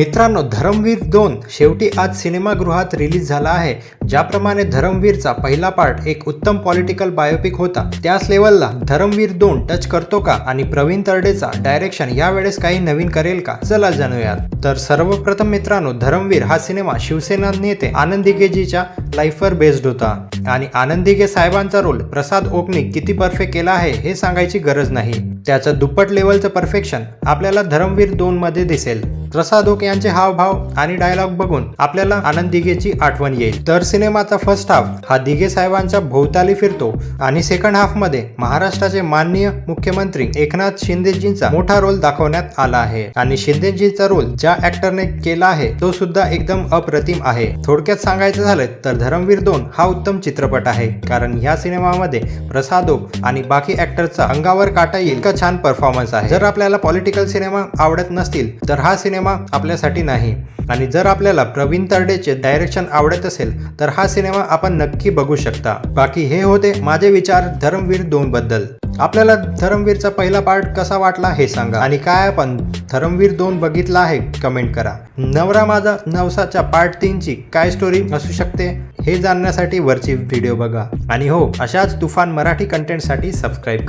मित्रांनो धरमवीर दोन शेवटी आज सिनेमागृहात रिलीज झाला आहे. ज्याप्रमाणे धरमवीरचा पहिला पार्ट एक उत्तम पॉलिटिकल बायोपिक होता. त्याच लेवलला धरमवीर दोन टच करतो का आणि प्रवीण तरडेचा डायरेक्शन यावेळेस काही नवीन करेल का? चला जाणूयात. तर सर्वप्रथम मित्रांनो धरमवीर हा सिनेमा शिवसेना नेते आनंद दिगेजीच्या लाईफवर बेस्ड होता. आणि आनंद साहेबांचा रोल प्रसाद ओकने किती परफेक्ट केला आहे हे सांगायची गरज नाही. त्याचं दुप्पट लेवलचं परफेक्शन आपल्याला धरमवीर दोन मध्ये दिसेल. प्रसाद यांचे हावभाव आणि डायलॉग बघून आपल्याला आनंद दिघेची आठवण येईल. तर सिनेमाचा फर्स्ट हाफ हा दिघे साहेबांच्या भोवताली फिरतो आणि सेकंड हाफमध्ये महाराष्ट्राचे माननीय मुख्यमंत्री एकनाथ शिंदेजींचा मोठा रोल दाखवण्यात आला आहे. आणि शिंदेजीचा रोल ज्या ऍक्टरने केला आहे तो सुद्धा एकदम अप्रतिम आहे. थोडक्यात सांगायचं झालं तर धरमवीर दोन हा उत्तम चित्रपट आहे. कारण ह्या सिनेमामध्ये प्रसाद ओक आणि बाकी ऍक्टरचा अंगावर काटा येईल. इतका छान परफॉर्मन्स आहे. जर आपल्याला पॉलिटिकल सिनेमा आवडत नसतील तर हा सिनेमा सिनेमा आपल्यासाठी नाही. आणि जर आपल्याला प्रवीण तरडेचे डायरेक्शन आवडत असेल तर हा सिनेमा आपण नक्की बघू शकता. बाकी हे होते माझे विचार धर्मवीर दोन बद्दल. आपल्याला धरमवीरचा पहिला पार्ट कसा वाटला हे सांगा. आणि काय आपण धरमवीर दोन बघितला आहे कमेंट करा. नवरा माझा नवसाच्या पार्ट तीनची काय स्टोरी असू शकते हे जाणण्यासाठी वरची व्हिडिओ बघा. आणि हो अशाच तुफान मराठी कंटेंटसाठी सबस्क्राईब करा.